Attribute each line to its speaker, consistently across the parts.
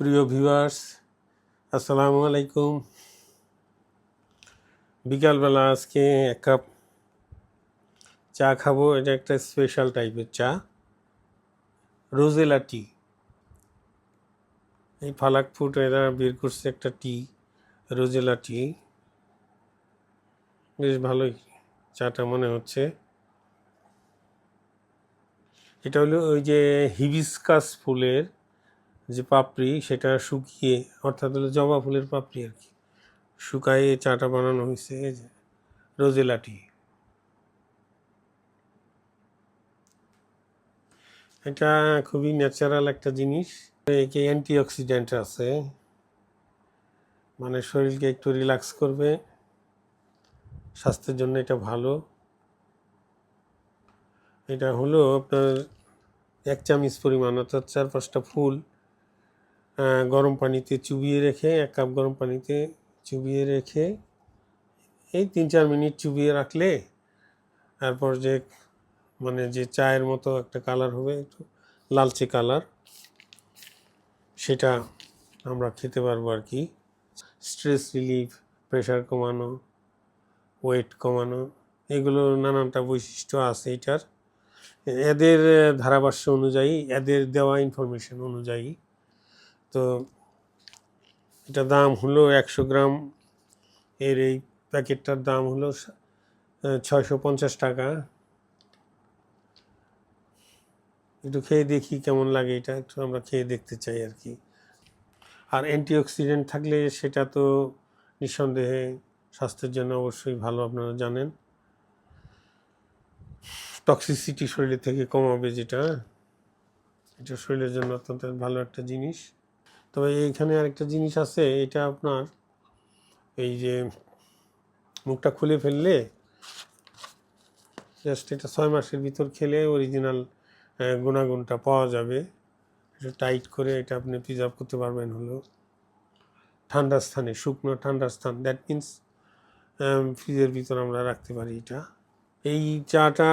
Speaker 1: প্রিয় ভিউয়ার্স, আসসালামু আলাইকুম। বিকালবেলা আজকে এক কাপ চা খাব, এটা একটা স্পেশাল টাইপের চা। Rosella tea. এই ফালাক ফুড এরা বের করছে একটা টি, রোজেলা টি। বেশ ভালোই চাটা মনে হচ্ছে। এটা হলো ওই যে হিবিস্কাস ফুলের যে পাপড়ি সেটা শুকিয়ে, অর্থাৎ হলো জবা ফুলের পাপড়ি আর কি, শুকায়ে চাটা বানানো হয়েছে, এই যে রোজেলা টি এটা খুবই ন্যাচারাল একটা জিনিস। একে অ্যান্টিঅক্সিডেন্ট আছে মানে শরীরকে একটু রিল্যাক্স করবে, স্বাস্থ্যের জন্য এটা ভালো। এটা হলো আপনার এক চামচ পরিমাণ, অর্থাৎ চার পাঁচটা ফুল গরম পানিতে চুবিয়ে রেখে, এক কাপ গরম পানিতে চুবিয়ে রেখে, এই তিন চার মিনিট চুবিয়ে রাখলে তারপর যে মানে যে চায়ের মতো একটা কালার হবে, একটু লালচে কালার সেটা আমরা খেতে পারব আর কি। স্ট্রেস রিলিফ প্রেশার কমানো ওয়েট কমানো, এগুলো নানানটা বৈশিষ্ট্য আছে এটার। এদের ধারাভাষ্য অনুযায়ী, এদের দেওয়া ইনফরমেশন অনুযায়ী তো এটা দাম হলো একশো গ্রাম। এর এই প্যাকেটটার দাম হলো ছয়শো পঞ্চাশ টাকা। একটু খেয়ে দেখি কেমন লাগে এটা, একটু আমরা খেয়ে দেখতে চাই আর কি। আর অ্যান্টিঅক্সিডেন্ট থাকলে সেটা তো নিঃসন্দেহে স্বাস্থ্যের জন্য অবশ্যই ভালো, আপনারা জানেন। টক্সিসিটি শরীরের থেকে কমাবে যেটা, এটা শরীরের জন্য অত্যন্ত ভালো একটা জিনিস। তবে এইখানে আরেকটা জিনিস আছে, এটা আপনার এই যে মুখটা খুলে ফেললে জাস্ট এটা ছয় মাসের ভিতর খেলে অরিজিনাল গুণাগুণটা পাওয়া যাবে। এটা টাইট করে এটা আপনি প্রিজার্ভ করতে পারবেন হলো ঠান্ডা স্থানে, শুকনো ঠান্ডা স্থান দ্যাট মিন্স ফ্রিজের ভিতর আমরা রাখতে পারি এটা। এই চাটা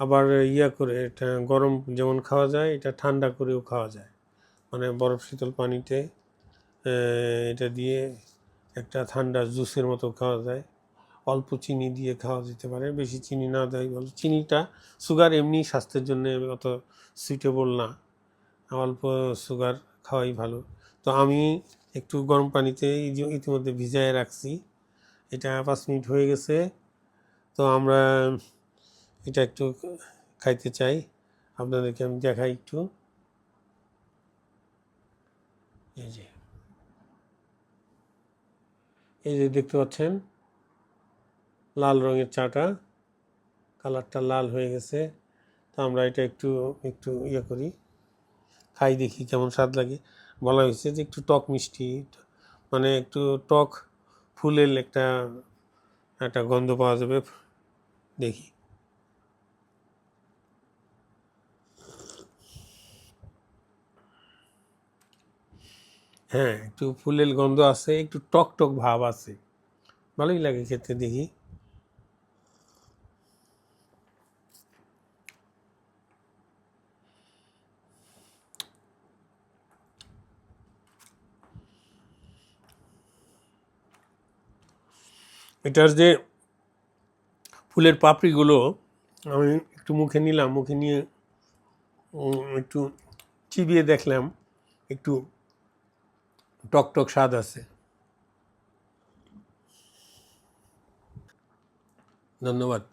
Speaker 1: আবার ইয়া করে, এটা গরম যেমন খাওয়া যায়, এটা ঠান্ডা করেও খাওয়া যায়। মানে বরফ শীতল পানিতে এটা দিয়ে একটা ঠান্ডা জুসের মতো খাওয়া যায়। অল্প চিনি দিয়ে খাওয়া যেতে পারে, বেশি চিনি না দেয় ভালো চিনিটা সুগার এমনি স্বাস্থ্যের জন্য অত সুইটেবল না। অল্প সুগার খাওয়াই ভালো। তো আমি একটু গরম পানিতে ইতিমধ্যে ভিজায় রাখছি, এটা পাঁচ মিনিট হয়ে গেছে। তো আমরা এটা একটু খাইতে চাই। আপনাদেরকে আমি দেখাই একটু। এই যে। এই যে দেখতে পাচ্ছেন, লাল রঙের চাটা, কালারটা লাল হয়ে গেছে। তো আমরা এটা একটু একটু ইয়ে করি, খাই দেখি কেমন স্বাদ লাগে। বলা হয়েছে যে একটু টক মিষ্টি মানে একটু টক ফুলের একটা একটা গন্ধ পাওয়া যাবে। দেখি। হ্যাঁ একটু ফুলের গন্ধ আছে, একটু টক টক ভাব আছে। ভালোই লাগে খেতে দেখি। এটার যে ফুলের পাপড়িগুলো আমি একটু মুখে নিলাম, মুখে নিয়ে একটু চিবিয়ে দেখলাম, একটু টক টক স্বাদ আছে। ধন্যবাদ।